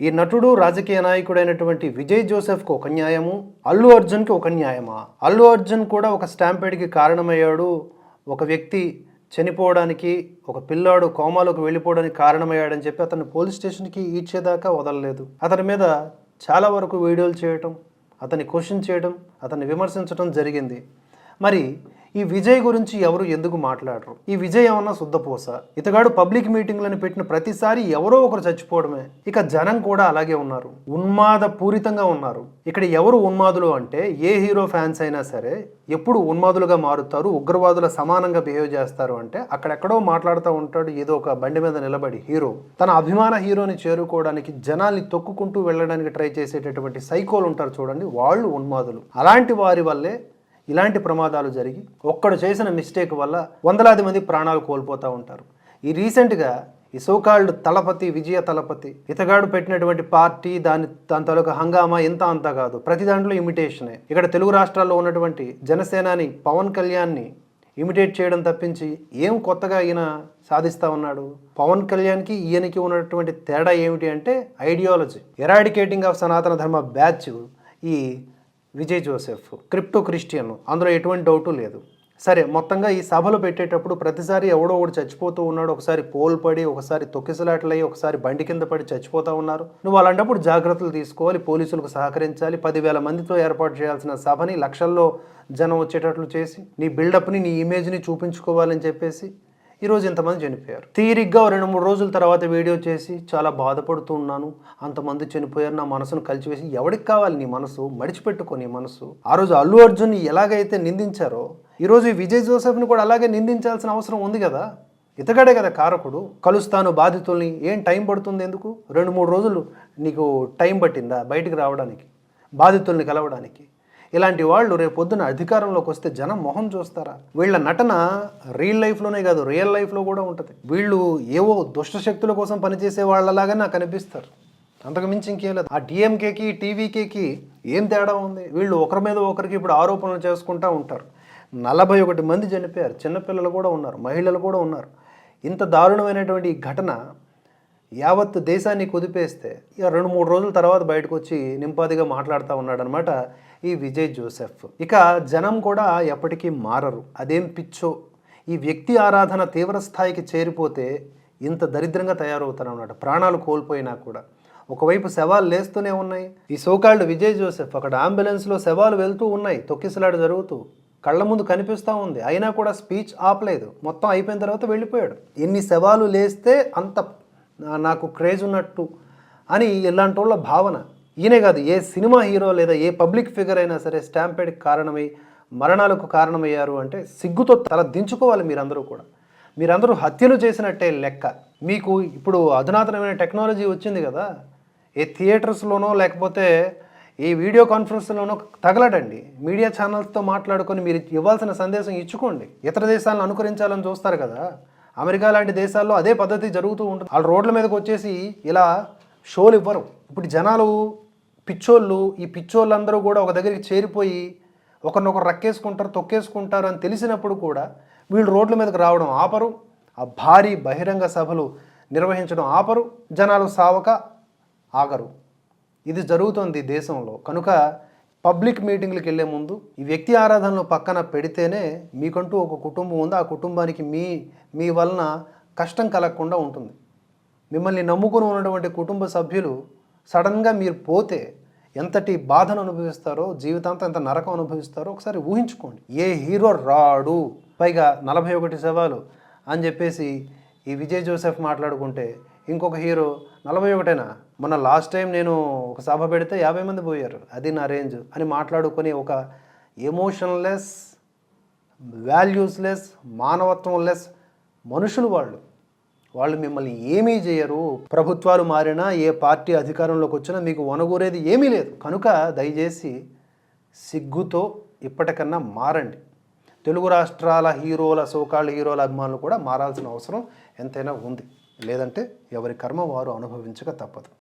ఈ నటుడు రాజకీయ నాయకుడైనటువంటి విజయ్ జోసెఫ్కు ఒక న్యాయము అల్లు అర్జున్కి ఒక న్యాయమా? అల్లు అర్జున్ కూడా ఒక స్టాంపేడ్కి కారణమయ్యాడు. ఒక వ్యక్తి చనిపోవడానికి ఒక పిల్లాడు కోమాలోకి వెళ్ళిపోవడానికి కారణమయ్యాడని చెప్పి అతన్ని పోలీస్ స్టేషన్కి ఇచ్చేదాకా వదలలేదు. అతని మీద చాలా వరకు వీడియోలు చేయటం అతన్ని క్వశ్చన్ చేయడం అతన్ని విమర్శించడం జరిగింది. మరి ఈ విజయ్ గురించి ఎవరు ఎందుకు మాట్లాడరు? ఈ విజయ్ ఏమన్నా శుద్ధపోస ఇతగాడు పబ్లిక్ మీటింగ్లను పెట్టిన ప్రతిసారి ఎవరో ఒకరు చచ్చిపోవడమే. ఇక జనం కూడా అలాగే ఉన్నారు. ఉన్మాద పూరితంగా ఉన్నారు. ఇక్కడ ఎవరు ఉన్మాదులు అంటే ఏ హీరో ఫ్యాన్స్ అయినా సరే ఎప్పుడు ఉన్మాదులుగా మారుతారు ఉగ్రవాదుల సమానంగా బిహేవ్ చేస్తారు అంటే అక్కడెక్కడో మాట్లాడుతూ ఉంటాడు ఏదో ఒక బండి మీద నిలబడి హీరో. తన అభిమాన హీరోని చేరుకోవడానికి జనాల్ని తొక్కుకుంటూ వెళ్ళడానికి ట్రై చేసేటటువంటి సైకోలు ఉంటారు చూడండి వాళ్ళు ఉన్మాదులు. అలాంటి వారి వల్లే ఇలాంటి ప్రమాదాలు జరిగి ఒక్కడు చేసిన మిస్టేక్ వల్ల వందలాది మంది ప్రాణాలు కోల్పోతూ ఉంటారు. ఈ రీసెంట్గా ఈ సోకాల్డ్ తలపతి విజయ తలపతి ఇతగాడు పెట్టినటువంటి పార్టీ దాని దాని తాలూకా హంగామా ఇంత అంతా కాదు. ప్రతి దాంట్లో ఇమిటేషనే ఇక్కడ తెలుగు రాష్ట్రాల్లో ఉన్నటువంటి జనసేనాని పవన్ కళ్యాణ్ని ఇమిటేట్ చేయడం తప్పించి ఏం కొత్తగా ఈయన సాధిస్తూ ఉన్నాడు? పవన్ కళ్యాణ్కి ఈయనకి ఉన్నటువంటి తేడా ఏమిటి అంటే ఐడియాలజీ ఎరాడికేటింగ్ ఆఫ్ సనాతన ధర్మ బ్యాచ్ ఈ విజయ్ జోసెఫ్ క్రిప్టో క్రిస్టియన్ అందులో ఎటువంటి డౌటు లేదు. సరే మొత్తంగా ఈ సభలు పెట్టేటప్పుడు ప్రతిసారి ఎవడో ఒకడు చచ్చిపోతూ ఉన్నాడు ఒకసారి పోల్ పడి ఒకసారి తొక్కిసలాటలయ్యి ఒకసారి బండి కింద పడి చచ్చిపోతూ ఉన్నారు. నువ్వు అలాంటప్పుడు జాగ్రత్తలు తీసుకోవాలి పోలీసులకు సహకరించాలి. పదివేల మందితో ఏర్పాటు చేయాల్సిన సభని లక్షల్లో జనం వచ్చేటట్లు చేసి నీ బిల్డప్ని నీ ఇమేజ్ని చూపించుకోవాలని చెప్పేసి ఈరోజు ఇంతమంది చనిపోయారు. తీరిగ్గా రెండు మూడు రోజుల తర్వాత వీడియో చేసి చాలా బాధపడుతూ ఉన్నాను. అంతమంది చనిపోయారు. నా మనసును కలిచివేసి ఎవరికి కావాలి నీ మనసు? మడిచిపెట్టుకో నీ మనసు. ఆ రోజు అల్లు అర్జున్ ఎలాగైతే నిందించారో ఈరోజు ఈ విజయ్ జోసెఫ్ని కూడా అలాగే నిందించాల్సిన అవసరం ఉంది కదా? ఇతగాడే కదా కారకుడు. కలుస్తాను బాధితుల్ని. ఏం టైం పడుతుంది ఎందుకు? రెండు మూడు రోజులు నీకు టైం పట్టిందా బయటికి రావడానికి? బాధితుల్ని కలవడానికి? ఇలాంటి వాళ్ళు రేపు పొద్దున అధికారంలోకి వస్తే జనం మొహం చూస్తారా? వీళ్ళ నటన రియల్ లైఫ్లోనే కాదు రియల్ లైఫ్లో కూడా ఉంటుంది. వీళ్ళు ఏవో దుష్ట శక్తుల కోసం పనిచేసే వాళ్ళలాగా నాకు అనిపిస్తారు. అంతకు మించి ఇంకేం లేదు. ఆ డిఎంకేకి టీవీకేకి ఏం తేడా ఉంది? వీళ్ళు ఒకరి మీద ఒకరికి ఇప్పుడు ఆరోపణలు చేసుకుంటూ ఉంటారు. నలభై ఒకటి మంది చనిపోయారు. చిన్నపిల్లలు కూడా ఉన్నారు మహిళలు కూడా ఉన్నారు. ఇంత దారుణమైనటువంటి ఈ ఘటన యావత్ దేశాన్ని కుదిపేస్తే ఇక రెండు మూడు రోజుల తర్వాత బయటకు వచ్చి నింపాదిగా మాట్లాడుతూ ఉన్నాడనమాట ఈ విజయ్ జోసెఫ్. ఇక జనం కూడా ఎప్పటికీ మారరు. అదేం పిచ్చో. ఈ వ్యక్తి ఆరాధన తీవ్ర స్థాయికి చేరిపోతే ఇంత దరిద్రంగా తయారవుతారన్నమాట. ప్రాణాలు కోల్పోయినా కూడా. ఒకవైపు శవాలు లేస్తూనే ఉన్నాయి. ఈ సోకాల్డ్ విజయ్ జోసెఫ్. అక్కడ అంబులెన్స్లో శవాలు వెళ్తూ ఉన్నాయి. తొక్కిసలాడు జరుగుతూ. కళ్ళ ముందు కనిపిస్తూ ఉంది. అయినా కూడా స్పీచ్ ఆపలేదు. మొత్తం అయిపోయిన తర్వాత వెళ్ళిపోయాడు. ఎన్ని శవాలు లేస్తే అంత నాకు క్రేజ్ ఉన్నట్టు అని ఇలాంటి వాళ్ళ భావన. ఈయనే కాదు ఏ సినిమా హీరో లేదా ఏ పబ్లిక్ ఫిగర్ అయినా సరే స్టాంపేడ్కి కారణమై మరణాలకు కారణమయ్యారు అంటే సిగ్గుతో తల దించుకోవాలి మీరందరూ కూడా. మీరందరూ హత్యలు చేసినట్టే లెక్క. మీకు ఇప్పుడు అధునాతనమైన టెక్నాలజీ వచ్చింది కదా ఏ థియేటర్స్లోనో లేకపోతే ఈ వీడియో కాన్ఫరెన్స్లోనో తగలడండి. మీడియా ఛానల్స్తో మాట్లాడుకొని మీరు ఇవ్వాల్సిన సందేశం ఇచ్చుకోండి. ఇతర దేశాలను అనుకరించాలని చూస్తారు కదా అమెరికా లాంటి దేశాల్లో అదే పద్ధతి జరుగుతూ ఉంటుంది. వాళ్ళు రోడ్ల మీదకి వచ్చేసి ఇలా షోలు ఇవ్వరు. ఇప్పుడు జనాలు పిచ్చోళ్ళు ఈ పిచ్చోళ్ళందరూ కూడా ఒక దగ్గరికి చేరిపోయి ఒకరినొకరు రక్కేసుకుంటారు తొక్కేసుకుంటారు అని తెలిసినప్పుడు కూడా వీళ్ళు రోడ్ల మీదకి రావడం ఆపరు. ఆ భారీ బహిరంగ సభలు నిర్వహించడం ఆపరు. జనాలు సావక ఆగరు. ఇది జరుగుతోంది దేశంలో. కనుక పబ్లిక్ మీటింగ్లకు వెళ్ళే ముందు ఈ వ్యక్తి ఆరాధనలు పక్కన పెడితేనే మీకంటూ ఒక కుటుంబం ఉంది. ఆ కుటుంబానికి మీ మీ వలన కష్టం కలగకుండా ఉంటుంది. మిమ్మల్ని నమ్ముకుని ఉన్నటువంటి కుటుంబ సభ్యులు సడన్గా మీరు పోతే ఎంతటి బాధను అనుభవిస్తారో జీవితాంతం ఎంత నరకం అనుభవిస్తారో ఒకసారి ఊహించుకోండి. ఏ హీరో రాడు? పైగా నలభై ఒకటి సవాలు అని చెప్పేసి ఈ విజయ్ జోసెఫ్ మాట్లాడుకుంటే ఇంకొక హీరో నలభై ఒకటేనా? మొన్న లాస్ట్ టైం నేను ఒక సభ పెడితే యాభై మంది పోయారు. అది నా రేంజ్ అని మాట్లాడుకొని ఒక ఎమోషన్లెస్ వాల్యూస్లెస్ మానవత్వం లెస్ మనుషులు వాళ్ళు. వాళ్ళు మిమ్మల్ని ఏమీ చేయరు. ప్రభుత్వాలు మారినా ఏ పార్టీ అధికారంలోకి వచ్చినా మీకు వనగూరేది ఏమీ లేదు. కనుక దయచేసి సిగ్గుతో ఇప్పటికన్నా మారండి. తెలుగు రాష్ట్రాల హీరోల సోకాళ్ళ హీరోల అభిమానులు కూడా మారాల్సిన అవసరం ఎంతైనా ఉంది. లేదంటే ఎవరి కర్మ వారు అనుభవించక తప్పదు.